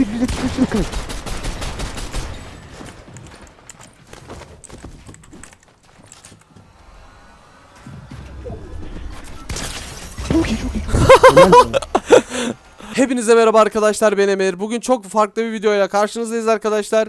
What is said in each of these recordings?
171 171 140. Çok iyi çok iyi. Hepinize merhaba arkadaşlar ben Emir. Bugün çok farklı bir videoyla karşınızdayız arkadaşlar.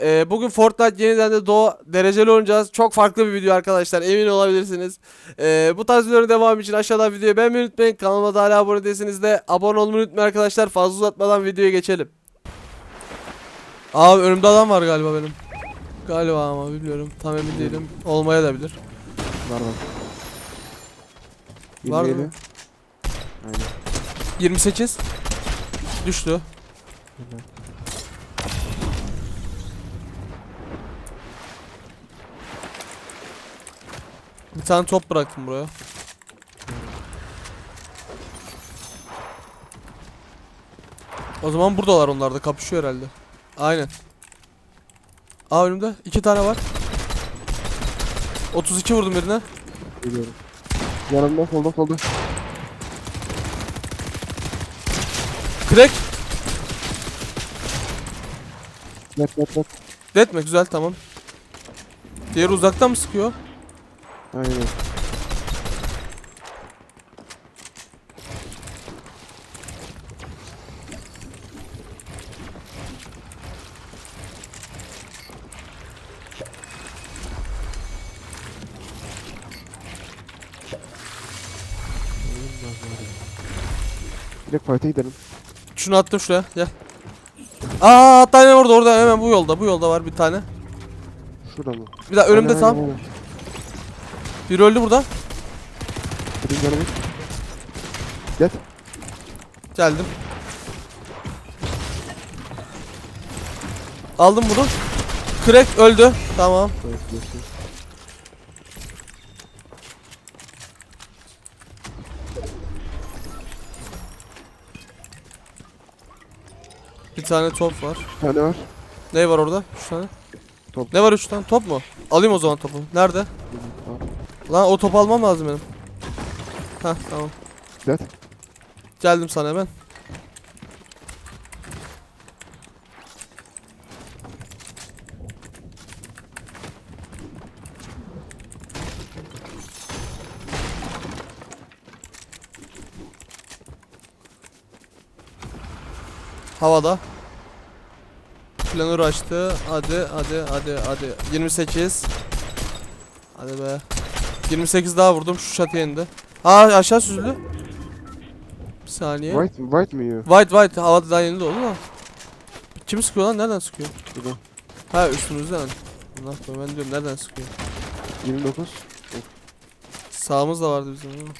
Ee, bugün Fortnite yeniden de Doğu dereceli oynayacağız. Çok farklı bir video arkadaşlar emin olabilirsiniz. Ee, bu tarz videoların devamı için aşağıdan videoyu beğenmeyi unutmayın. Kanalıma da hala abone değilseniz de abone olmayı unutmayın arkadaşlar. Fazla uzatmadan videoya geçelim. Abi önümde adam var galiba benim. Galiba ama bilmiyorum. Tam emin değilim. Olmaya da bilir. Var var. Var mı? 27. Aynen. 28. Düştü. Güzel. Bir tane top bıraktım buraya. O zaman buradalar onlar da kapışıyor herhalde. Aynen. Aa önümde iki tane var. 32 vurdum birine. Geliyorum. Yanımda solda solda. Crack. Net net net. Dead mi? Güzel tamam. Diğeri uzaktan mı sıkıyor? Aynen. Direkt fight'e gidelim. Şunu attım şuraya. Gel. Aa hatta hemen orada orada hemen bu yolda. Bu yolda var bir tane. Şurada mı? Bir daha önümde tam. Biri öldü burada. Benim canımı. Get. Geldim. Aldım bunu. Crack öldü. Tamam. Evet, Bir tane top var. Bir tane var. Ne var orada? 3 tane. Top. Ne var 3 tane? Top mu? Alayım o zaman topu. Nerede? Lan o topu almam lazım benim. Heh tamam. Get. Geldim sana hemen. Havada. Planör açtı. Hadi hadi hadi hadi. 28. Hadi be. 28 daha vurdum şu çatıya indi. Ha aşağı süzüldü. Bir saniye. White, white mi? White white havada daha yeni de oldu da. Kim sıkıyor lan? Nereden sıkıyor? Şurada. Ha üstümüzden. Allah ben diyorum nereden sıkıyor? 29. Sağımız da vardı bizim. ama.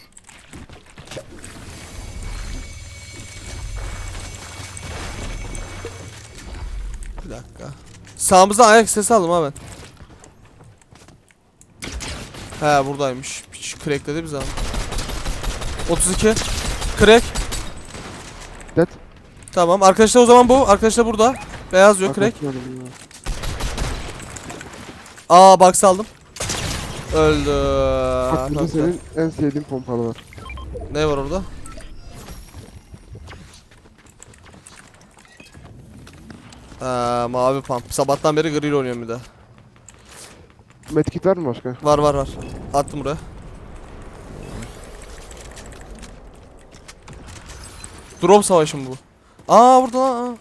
Bir dakika. Sağımızdan ayak sesi aldım ha ben. He buradaymış. Hiç crackledi bizi ama. 32. Crack. Dead. Tamam. Arkadaşlar o zaman bu. Arkadaşlar burada. Beyaz yok crack. Aa box aldım. Öldü. Bak burada senin en sevdiğin pompalı var. Ne var orada? Aa, mavi pump. Sabahtan beri gri oynuyorum bir de. Medkit var mı başka? Var var var. Attım buraya. Drop savaşı mı bu? Aa burada lan. aa.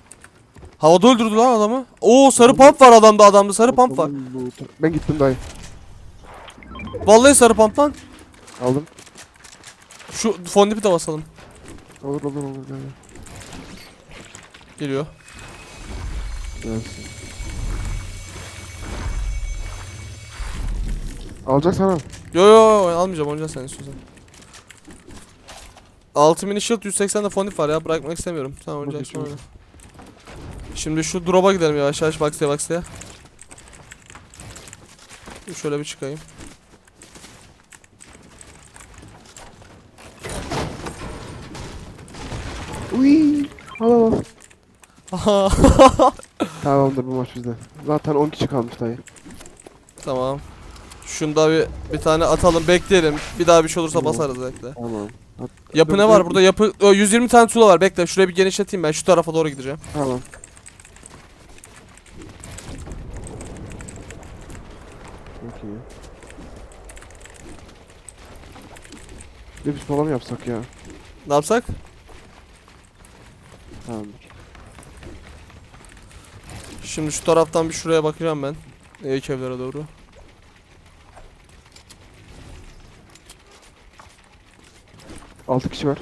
Havada öldürdü lan adamı. Oo sarı pump var adamda adamda sarı pump var. Ben gittim dayı. Vallahi sarı pump lan. Aldım. Şu fondipi de basalım. Olur olur olur. Gel. Geliyor. Gelsin. Alacaksan al. Yo yo almayacağım oynayacağız sen istiyorsan. 6000 shield 180 de fondip var ya bırakmak istemiyorum. Sen oynayacaksın oyna. Şimdi şu drop'a gidelim yavaş yavaş baksaya baksaya. Şöyle bir çıkayım. Uy. Al al Tamamdır bu maç bizde. Zaten 10 kişi kalmış dayı. tamam. Şunda bir bir tane atalım bekleyelim. Bir daha bir şey olursa basarız bekle. Tamam. Yapı ne var burada? Yapı Ö, 120 tane tuğla var. Bekle şurayı bir genişleteyim ben. Şu tarafa doğru gideceğim. Tamam. Çok iyi. Bir biz mı yapsak ya? Ne yapsak? Tamamdır. Şimdi şu taraftan bir şuraya bakacağım ben. Eğik evlere doğru. Altı kişi var.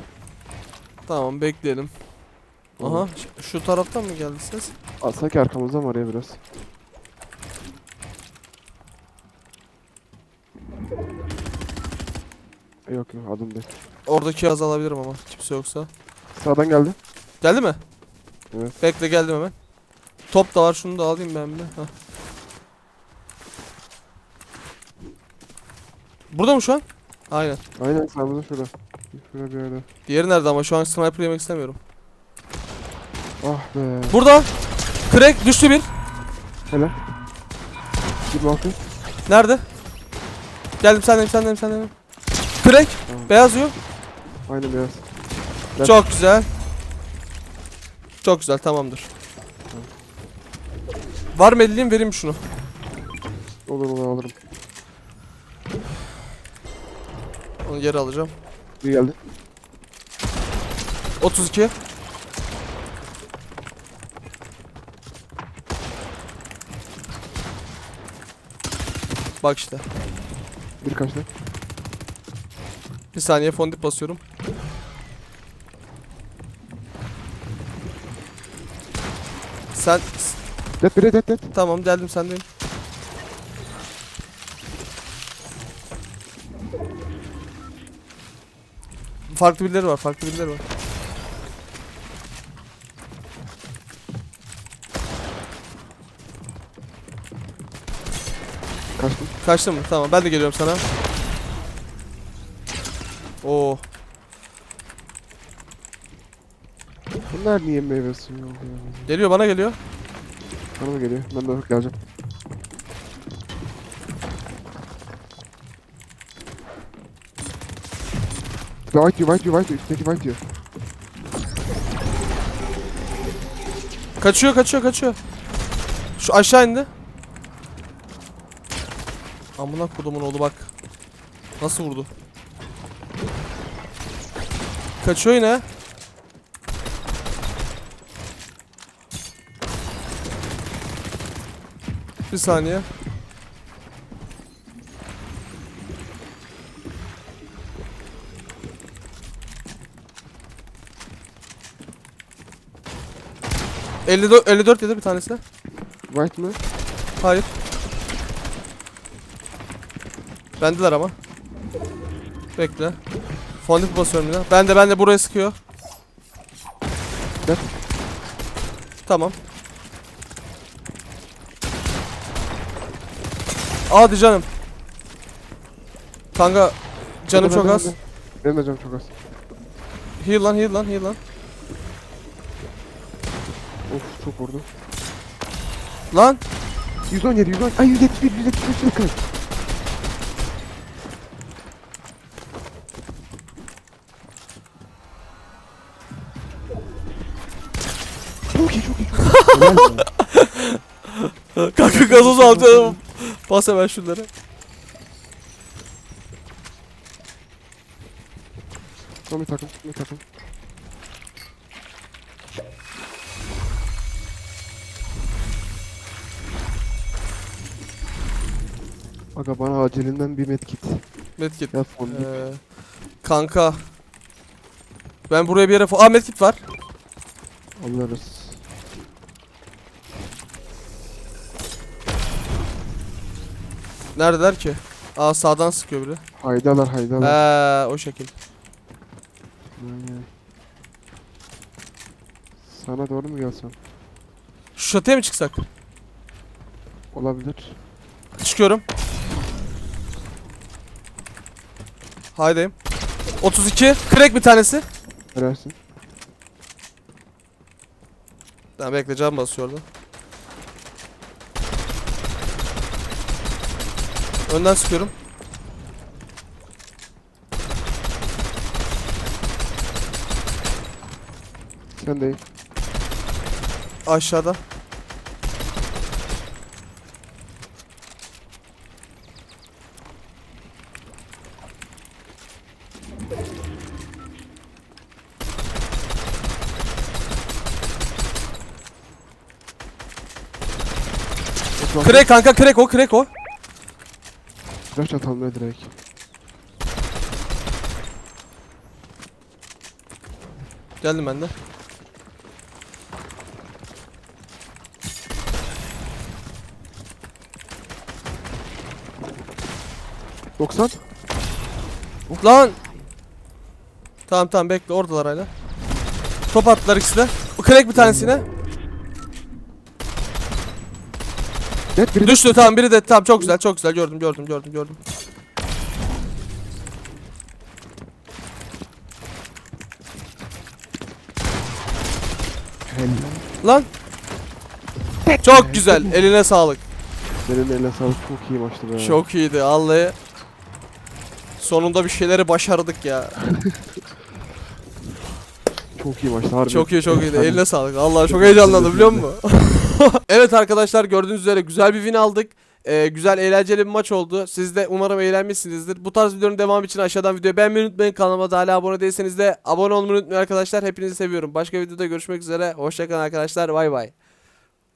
Tamam bekleyelim. Aha şu taraftan mı geldi ses? Aa, sanki arkamızdan var ya biraz. Yok yok adım değil. Oradaki az alabilirim ama kimse yoksa. Sağdan geldi. Geldi mi? Evet. Bekle geldim hemen. Top da var şunu da alayım ben bir. Hah. Burada mı şu an? Aynen. Aynen sağımızda şurada. Şurada bir yerde. Diğeri nerede ama şu an sniper yemek istemiyorum. Ah be. Burada. Crack düştü bir. Hele. 26. Nerede? Geldim sendeyim sendeyim sendeyim. Crack. Tamam. Beyaz yiyor. Aynen biraz. Ben- Çok güzel. Çok güzel tamamdır. Var mı elliğim vereyim şunu. Olur olur alırım. Onu geri alacağım. Bir geldi. 32. Bak işte. Bir kaçtı. Bir saniye fondip basıyorum. Sen Det biri det det. tamam geldim sendeyim. Farklı birileri var, farklı birileri var. Kaçtım. Kaçtın mı? Tamam ben de geliyorum sana. Oo. Bunlar niye meyve suyu oldu ya? Geliyor bana geliyor. Mı geliyor? Ben de geleceğim. White diyor, white diyor, white diyor. Üstteki white diyor. Kaçıyor kaçıyor kaçıyor. Şu aşağı indi. Amına kodumun oğlu bak. Nasıl vurdu? Kaçıyor yine. Bir saniye. Elli dört, 54 dedi bir tanesi. White mı? Hayır. Bendeler ama. Bekle. Fondip basıyorum yine. Ben de ben de buraya sıkıyor. Gel. Tamam. Hadi canım. Kanka canım çok az. Benim de canım çok az. Heal lan heal lan heal lan. Of çok vurdu. Lan 117, 117, ay 171, 171, 140. Çok iyi, çok iyi, kanka gazoz alacağım. Bas hemen şunları. Son bir takım, bir takım. Aga bana acilinden bir medkit. Medkit. Ya fondip. Ee, kanka. Ben buraya bir yere... Aa medkit var. Alırız. Neredeler ki? Aa sağdan sıkıyor biri. Haydalar haydalar. Eee o şekil. Aynen. Sana doğru mu gelsem? Şu çatıya mı çıksak? Olabilir. Çıkıyorum. Haydayım. 32. Crack bir tanesi. Verersin. Tamam bekle can basıyor orada. Önden sıkıyorum. De Aşağıda. Crack kanka crack o crack o. flash atalım ya direkt. Geldim ben de. Doksan. Lan. Tamam tamam bekle oradalar hala. Top attılar ikisi de. Bu crack bir tanesine. Net biri Düştü tamam biri de tamam çok güzel çok güzel gördüm gördüm gördüm gördüm. Helal. Lan. Çok güzel eline sağlık. Senin eline sağlık çok iyi maçtı be. Çok iyiydi vallahi. Sonunda bir şeyleri başardık ya. Çok iyi maçtı harbi. Çok iyi çok iyiydi. Eline sağlık. Allah çok heyecanlandım biliyor musun? evet arkadaşlar gördüğünüz üzere güzel bir win aldık. Ee, güzel eğlenceli bir maç oldu. Siz de umarım eğlenmişsinizdir. Bu tarz videonun devamı için aşağıdan videoyu beğenmeyi unutmayın. Kanalıma da hala abone değilseniz de abone olmayı unutmayın arkadaşlar. Hepinizi seviyorum. Başka videoda görüşmek üzere. Hoşçakalın arkadaşlar. Bay bay.